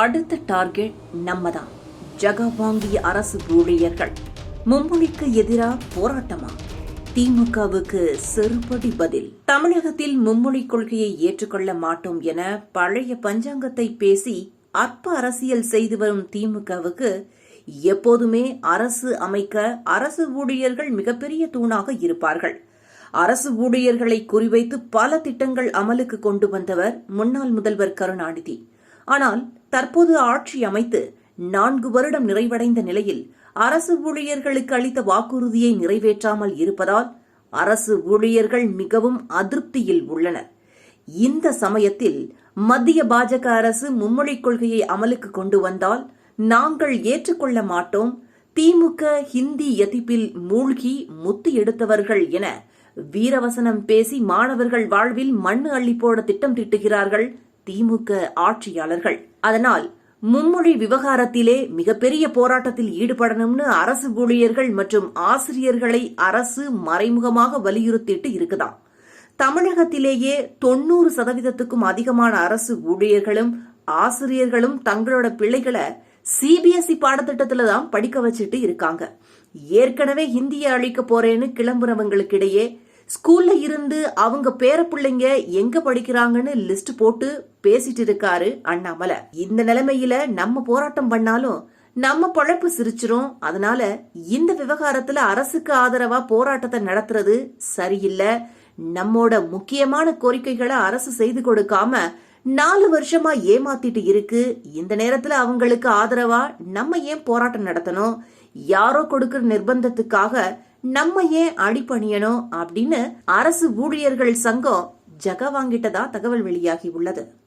அடுத்த டார்கெட் நம்ம தான் வாங்கிய அரசு ஊழியர்கள். மும்மொழிக்கு எதிராக போராட்டமா? திமுகவுக்கு செருப்படி பதில். தமிழகத்தில் மும்மொழி கொள்கையை ஏற்றுக்கொள்ள மாட்டோம் என பழைய பஞ்சாங்கத்தை பேசி அற்ப அரசியல் செய்து வரும் திமுகவுக்கு எப்போதுமே அரசு அமைக்க அரசு ஊழியர்கள் மிகப்பெரிய தூணாக இருப்பார்கள். அரசு ஊழியர்களை குறிவைத்து பல திட்டங்கள் அமலுக்கு கொண்டு வந்தவர் முன்னாள் முதல்வர் கருணாநிதி. ஆனால் தற்போது ஆட்சி அமைத்து நான்கு வருடம் நிறைவடைந்த நிலையில் அரசு ஊழியர்களுக்கு அளித்த வாக்குறுதியை நிறைவேற்றாமல் இருப்பதால் அரசு ஊழியர்கள் மிகவும் அதிருப்தியில் உள்ளனர். இந்த சமயத்தில் மத்திய பாஜக அரசு மும்மொழிக் கொள்கையை அமலுக்கு கொண்டு வந்தால் நாங்கள் ஏற்றுக்கொள்ள மாட்டோம். திமுக ஹிந்தி எதிப்பில் மூழ்கி முத்து எடுத்தவர்கள் என வீரவசனம் பேசி மாணவர்கள் வாழ்வில் மண்ணு அள்ளி போட திட்டம் திட்டுகிறார்கள் திமுக ஆட்சியாளர்கள். அதனால் மும்மொழி விவகாரத்திலே மிகப்பெரிய போராட்டத்தில் ஈடுபடணும்னு அரசு ஊழியர்கள் மற்றும் ஆசிரியர்களை அரசு மறைமுகமாக வலியுறுத்திட்டு இருக்குதாம். தமிழகத்திலேயே தொண்ணூறு சதவீதத்துக்கும் அதிகமான அரசு ஊழியர்களும் ஆசிரியர்களும் தங்களோட பிள்ளைகளை சிபிஎஸ்இ பாடத்திட்டத்துல தான் படிக்க வச்சுட்டு இருக்காங்க. ஏற்கனவே ஹிந்தியை அழிக்க போறேன்னு கிளம்புறவங்களுக்கிடையே ஸ்கூல்ல இருந்து அவங்க பேர பிள்ளைங்க எங்க படிக்கிறாங்கன்னு லிஸ்ட் போட்டு பேசிட்டு இருக்காரு அண்ணாமலை. இந்த நிலைமையில நம்ம போராட்டம் பண்ணாலும் நம்ம பொழைப்பு சிரிச்சிரும். அதனால இந்த விவகாரத்துல அரசுக்கு ஆதரவா போராட்டத்தை நடத்துறது சரியில்லை. நம்மோட முக்கியமான கோரிக்கைகளை அரசு செய்து கொடுக்காம நாலு வருஷமா ஏமாத்திட்டு இருக்கு. இந்த நேரத்துல அவங்களுக்கு ஆதரவா நம்ம ஏன் போராட்டம் நடத்தணும்? யாரோ கொடுக்கிற நிர்பந்தத்துக்காக நம்ம ஏன் அடிபணியணும்? அப்படின்னு அரசு ஊழியர்கள் சங்கம் ஜக வாங்கிட்டதா தகவல் வெளியாகி உள்ளது.